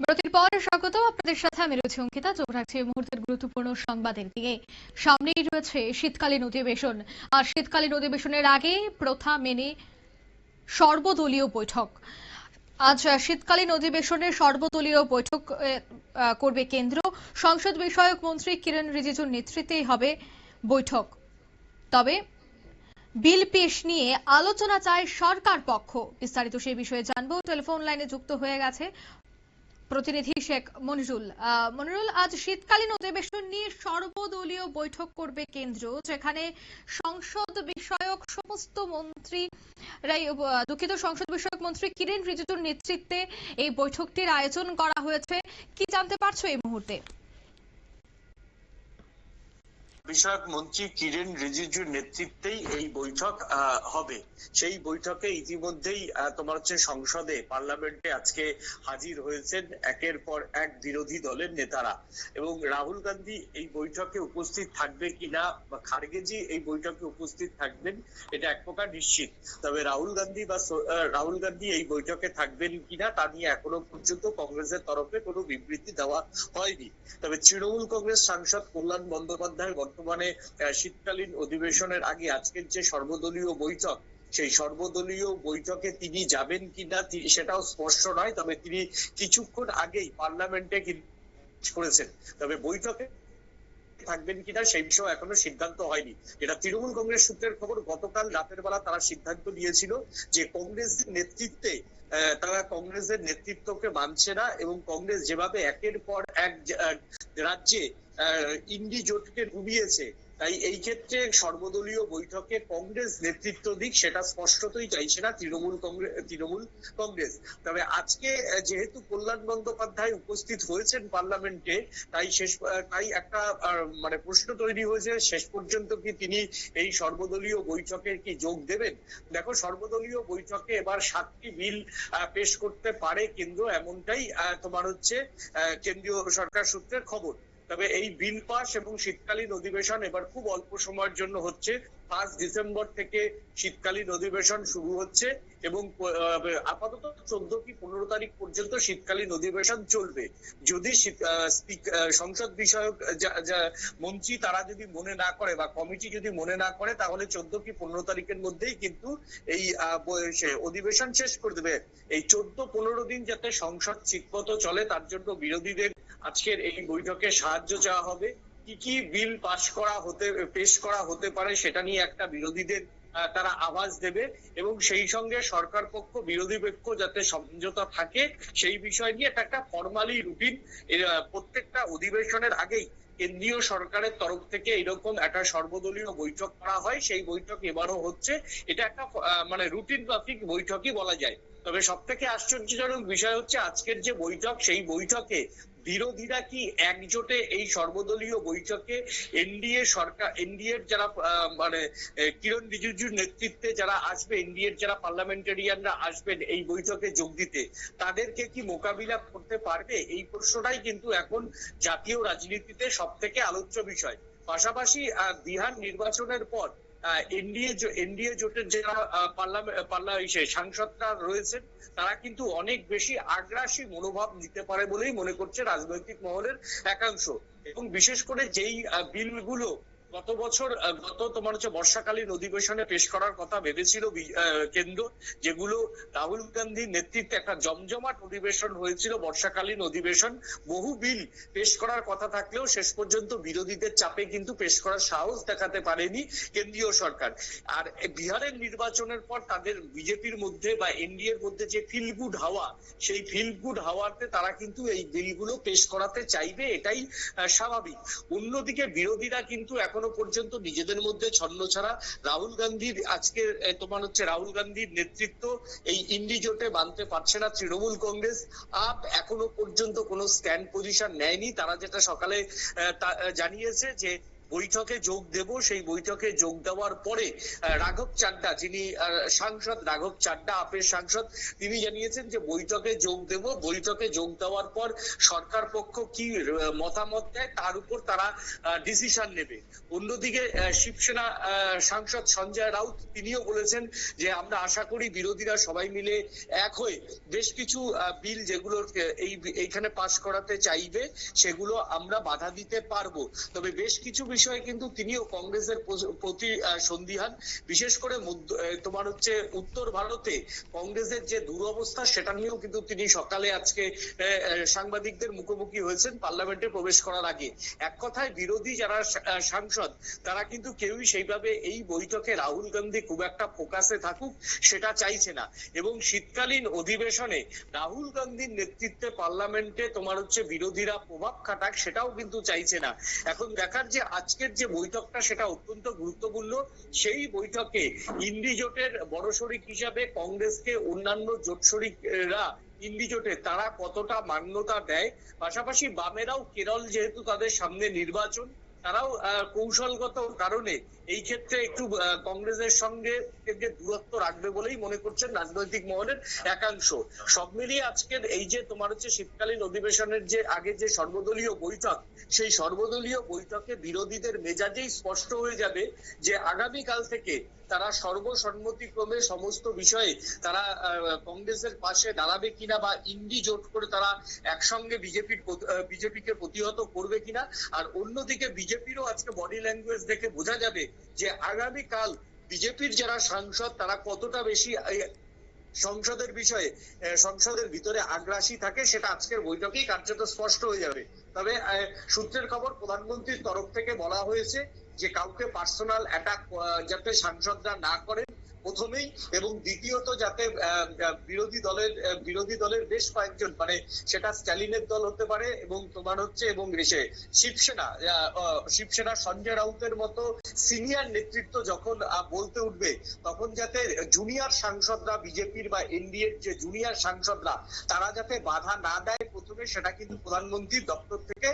বিরতির পর স্বাগত। আপনাদের সাথে আমি রয়েছে অঙ্কিতা। চোখ রাখছি মুহূর্তের গুরুত্বপূর্ণ সংবাদের দিকে। সামনেই রয়েছে শীতকালীন অধিবেশন। আর শীতকালীন অধিবেশনের আগে প্রথা মেনে সর্বদলীয় বৈঠক। আজ শীতকালীন অধিবেশনের সর্বদলীয় বৈঠক করবে কেন্দ্র। সংসদ বিষয়ক মন্ত্রী কিরণ রিজিজুর নেতৃত্বেই হবে বৈঠক। তবে বিল পেশ নিয়ে আলোচনা চায় সরকার পক্ষ। বিস্তারিত সেই বিষয়ে জানব। টেলিফোন লাইনে যুক্ত হয়ে গেছে প্রতিনিধি শেখ মনিরুল। মনিরুল, আজ শীতকালীন অধিবেশন নিয়ে সর্বদলীয় বৈঠক করবে কেন্দ্র, যেখানে সংসদ বিষয়ক সমস্ত মন্ত্রী দুঃখিত, সংসদ বিষয়ক মন্ত্রী কিরেন রিজিজুর নেতৃত্বে এই বৈঠকটির আয়োজন করা হয়েছে। কি জানতে পারছ এই মুহূর্তে? বিষয়ক মন্ত্রী কিরেন রিজিজুর নেতৃত্বেই এই বৈঠক হবে। সেই বৈঠকে ইতিমধ্যেই তোমার হচ্ছে সংসদে, পার্লামেন্টে আজকে হাজির হয়েছেন একের পর এক বিরোধী দলের নেতারা। এবং রাহুল গান্ধী এই বৈঠকে উপস্থিত থাকবে কিনা বা খারগেজি এই বৈঠকে উপস্থিত থাকবেন, এটা এক প্রকার নিশ্চিত। তবে রাহুল গান্ধী বা রাহুল গান্ধী এই বৈঠকে থাকবেন কিনা তা নিয়ে এখনও পর্যন্ত কংগ্রেসের তরফে কোনো বিবৃতি দেওয়া হয়নি। তবে তৃণমূল কংগ্রেস সাংসদ কল্যাণ বন্দ্যোপাধ্যায় বর্তমানে শীতকালীন অধিবেশনের আগে আজকের যে সর্বদলীয় বৈঠক, সেই সর্বদলীয় বৈঠকে তিনি যাবেন কিনা সেটাও স্পষ্ট নয়, তবে তিনি কিছুক্ষণ আগেই পার্লামেন্টে করেছেন। তবে বৈঠকে থাকবেন কিনা সেই বিষয়ে এখনও সিদ্ধান্ত হয়নি। এটা তৃণমূল কংগ্রেস সূত্রের খবর, গতকাল রাতের বেলা তারা সিদ্ধান্ত নিয়েছিল যে কংগ্রেসের নেতৃত্বে তারা কংগ্রেসের নেতৃত্বকে মানছে না এবং কংগ্রেস যেভাবে একের পর এক রাজ্যে ইন্ডি জোটকে ডুবিয়েছে। তাই এই ক্ষেত্রে সর্বদলীয় বৈঠকে কংগ্রেস নেতৃত্ব দিক সেটা স্পষ্টতই চাইছে না তৃণমূল কংগ্রেস তৃণমূল কংগ্রেস। তবে আজকে যেহেতু কল্যাণ বন্দ্যোপাধ্যায় উপস্থিত হয়েছেন পার্লামেন্টে, তাই শেষ তাই একটা মানে প্রশ্ন তৈরি হয়েছে, শেষ পর্যন্ত কি তিনি এই সর্বদলীয় বৈঠকে কি যোগ দেবেন? দেখো, সর্বদলীয় বৈঠকে এবার সাতটি বিল পেশ করতে পারে কেন্দ্র এমনটাই তোমার হচ্ছে কেন্দ্রীয় সরকার সূত্রের খবর। তবে এই বিল পাস এবং শীতকালীন অধিবেশন এবার খুব অল্প সময়ের জন্য হচ্ছে। ফার্স্ট ডিসেম্বর থেকে শীতকালীন অধিবেশন শুরু হচ্ছে এবং আপাতত চোদ্দ কি পনেরো তারিখ পর্যন্ত শীতকালীন অধিবেশন চলবে। যদি সংসদ বিষয়ক মন্ত্রী তারা যদি মনে না করে বা কমিটি যদি মনে না করে, তাহলে চোদ্দ কি পনেরো তারিখের মধ্যেই কিন্তু এই অধিবেশন শেষ করে দেবে। এই চোদ্দ পনেরো দিন যাতে সংসদ ঠিকমতো চলে, তার জন্য বিরোধীদের আজকের এই বৈঠকে সাহায্য চাওয়া হবে। কি কি বিল পাশ করা হতে, পেশ করা হতে পারে সেটা নিয়ে একটা বিরোধীদের তারা আওয়াজ দেবে এবং সেই সঙ্গে সরকার পক্ষ, বিরোধী পক্ষ যাতে সমঝোতা থাকে, সেই বিষয় নিয়ে এটা একটা ফর্মালি রুটিন প্রত্যেকটা অধিবেশনের আগেই কেন্দ্রীয় সরকারের তরফ থেকে এরকম একটা সর্বদলীয় বৈঠক করা হয়। সেই বৈঠক এবারও হচ্ছে। এটা একটা মানে রুটিন ট্রাফিক বৈঠকই বলা যায়। তবে সব থেকে আশ্চর্যজনক বিষয় হচ্ছে আজকের যে বৈঠক, সেই বৈঠকে বিরোধীরা কি একজোটে এই সর্বদলীয় বৈঠকে এনডিএ সরকার, এনডিএর যারা মানে কিরণ রিজিজুর নেতৃত্বে যারা আসবে, এনডিএর যারা পার্লামেন্টারিয়ানরা আসবেন এই বৈঠকে যোগ দিতে, তাদেরকে কি মোকাবিলা করতে পারবে? এই প্রশ্নটাই কিন্তু এখন জাতীয় রাজনীতিতে সব থেকে আলোচ্য বিষয়। পাশাপাশি বিহার নির্বাচনের পর এনডিএ এনডিএ জোটের যারা পার্লামেন্ট সাংসদরা রয়েছেন, তারা কিন্তু অনেক বেশি আগ্রাসী মনোভাব নিতে পারে বলেই মনে করছে রাজনৈতিক মহলের একাংশ। এবং বিশেষ করে যেই বিলগুলো গত বছর গত তোমার হচ্ছে বর্ষাকালীন অধিবেশনে পেশ করার কথা ভেবেছিল কেন্দ্র, যেগুলো রাহুল গান্ধীর নেতৃত্বে একটা জমজমাট অধিবেশন হয়েছিল, বর্ষাকালীন অধিবেশন। বহু বিল পেশ করার কথা থাকলেও শেষ পর্যন্ত বিরোধীদের চাপে কিন্তু পেশ করার সাহস দেখাতে পারেনি কেন্দ্রীয় সরকার। আর বিহারের নির্বাচনের পর তাদের বিজেপির মধ্যে বা এনডিএর মধ্যে যে ফিল গুড হাওয়া, সেই ফিল গুড হাওয়াতে তারা কিন্তু এই বিলগুলো পেশ করাতে চাইবে, এটাই স্বাভাবিক। অন্যদিকে বিরোধীরা কিন্তু এখনও পর্যন্ত নিজেদের মধ্যে ছন্ন ছাড়া রাহুল গান্ধীর আজকে তোমার হচ্ছে রাহুল গান্ধীর নেতৃত্ব এই ইন্ডিজোটে মানতে পারছে না তৃণমূল কংগ্রেস। আপ এখনও পর্যন্ত কোনো স্ট্যান্ড পজিশন নেয়নি। তারা যেটা সকালে জানিয়েছে যে বৈঠকে যোগ দেব। সেই বৈঠকে যোগ দেওয়ার পরে রাঘব চাড্ডা, যিনি সাংসদ রাঘব চাড্ডা, আপের সাংসদ, তিনি জানিয়েছেন যে বৈঠকে যোগ দেব। বৈঠকে যোগ দেওয়ার পর সরকার পক্ষ কি মতামত দেয় তার উপর তারা ডিসিশন নেবে। অন্যদিকে শিবসেনা সাংসদ সঞ্জয় রাউত, তিনিও বলেছেন যে আমরা আশা করি বিরোধীরা সবাই মিলে এক হয়ে বেশ কিছু বিল যেগুলো এই, এইখানে পাশ করাতে চাইবে, সেগুলো আমরা বাধা দিতে পারব। তবে বেশ কিছু বিষয়ে কিন্তু তিনিও কংগ্রেসের প্রতি আহ, সন্দিহান বিশেষ করে তোমার হচ্ছে উত্তর ভারতে কংগ্রেসের যে দুরবস্থা সেটা নিয়েও কিন্তু তিনি সকালে আজকে সাংবাদিকদের মুখোমুখি হয়েছেন পার্লামেন্টে প্রবেশ করার আগে। এক কথায় বিরোধী যারা সাংসদ তারা কিন্তু কেউই সেইভাবে এই বৈঠকে রাহুল গান্ধী খুব একটা ফোকাসে থাকুক সেটা চাইছে না। এবং শীতকালীন অধিবেশনে রাহুল গান্ধীর নেতৃত্বে পার্লামেন্টে তোমার হচ্ছে বিরোধীরা প্রভাব খাটাক সেটাও কিন্তু চাইছে না। এখন দেখার যে আজকের যে বৈঠকটা সেটা অত্যন্ত গুরুত্বপূর্ণ। সেই বৈঠকে ইন্ডি জোটের বড় শরিক হিসাবে কংগ্রেসকে অন্যান্য জোট শরিকরা ইন্ডি জোটে তারা কতটা মান্যতা দেয়? পাশাপাশি বামেরাও কেরল যেহেতু তাদের সামনে নির্বাচন, তারাও কৌশলগত কারণে এই ক্ষেত্রে একটু কংগ্রেসের সঙ্গে যে দূরত্ব রাখবে বলেই মনে করছেন রাজনৈতিক মহলের একাংশ। সব মিলিয়ে আজকের এই যে তোমার হচ্ছে শীতকালীন অধিবেশনের যে, আগে যে সর্বদলীয় বৈঠক, সেই সর্বদলীয় বৈঠকে বিরোধীদের মেজাজেই স্পষ্ট হয়ে যাবে যে আগামী কাল থেকে তারা সর্বসম্মতিক্রমে সমস্ত বিষয়ে তারা কংগ্রেসের পাশে দাঁড়াবে কিনা বা ইন্ডি জোট করে তারা একসঙ্গে বিজেপির বিজেপিকে প্রতিহত করবে কিনা। আর অন্যদিকে বিজেপিরও আজকে বডি ল্যাঙ্গুয়েজ দেখে বোঝা যাবে যে আগামী কাল বিজেপির যারা সাংসদ, তারা কতটা বেশি সংসদের বিষয়ে সংসদের ভিতরে আগ্রাসী থাকে, সেটা আজকের বৈঠকেই কার্যত স্পষ্ট হয়ে যাবে। তবে সূত্রের খবর প্রধানমন্ত্রীর তরফ থেকে বলা হয়েছে যে, কাউকে পার্সোনাল অ্যাটাক যাতে সাংসদরা না করেন প্রথমেই এবং দ্বিতীয়ত যাতে বিরোধী দলের বিরোধী দলের বেশ কয়েকজন মানে সেটা স্ট্যালিনের দল হতে পারে এবং তোমার হচ্ছে এবং সে শিবসেনা শিবসেনা সঞ্জয় রাউতের মতো সিনিয়র নেতৃত্ব যখন বলতে উঠবে, তখন যাতে জুনিয়র সাংসদরা, বিজেপির বা এনডিএর যে জুনিয়র সাংসদরা, তারা যাতে বাধা না দেয় প্রথমে, সেটা কিন্তু প্রধানমন্ত্রীর দপ্তর থেকে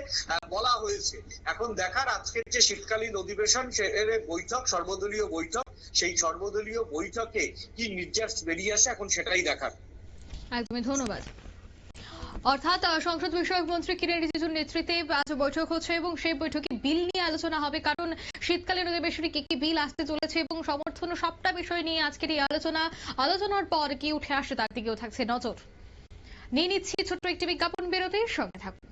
বলা হয়েছে। এখন দেখার আজকের যে শীতকালীন অধিবেশন, সে বৈঠক, সর্বদলীয় বৈঠক সেই সর্বদলীয় বৈঠকে কি নির্যাস বেরিয়ে আসে এখন সেটাই দেখার। একদমই, ধন্যবাদ। অর্থাৎ সংসদ বিষয়ক মন্ত্রী কিরেন রিজিজুর নেতৃত্বে আজ বৈঠক হচ্ছে এবং সেই বৈঠকে বিল নিয়ে আলোচনা হবে, কারণ শীতকালীন অধিবেশনে কি কি বিল আসতে চলেছে এবং সমর্থন সবটা বিষয় নিয়ে আজকের এই আলোচনা, আলোচনার পর কি উঠে আসে তার দিকেও থাকছে নজর। নিয়ে নিচ্ছি ছোট্ট একটি বিজ্ঞাপন বিরতির, সঙ্গে থাকুন।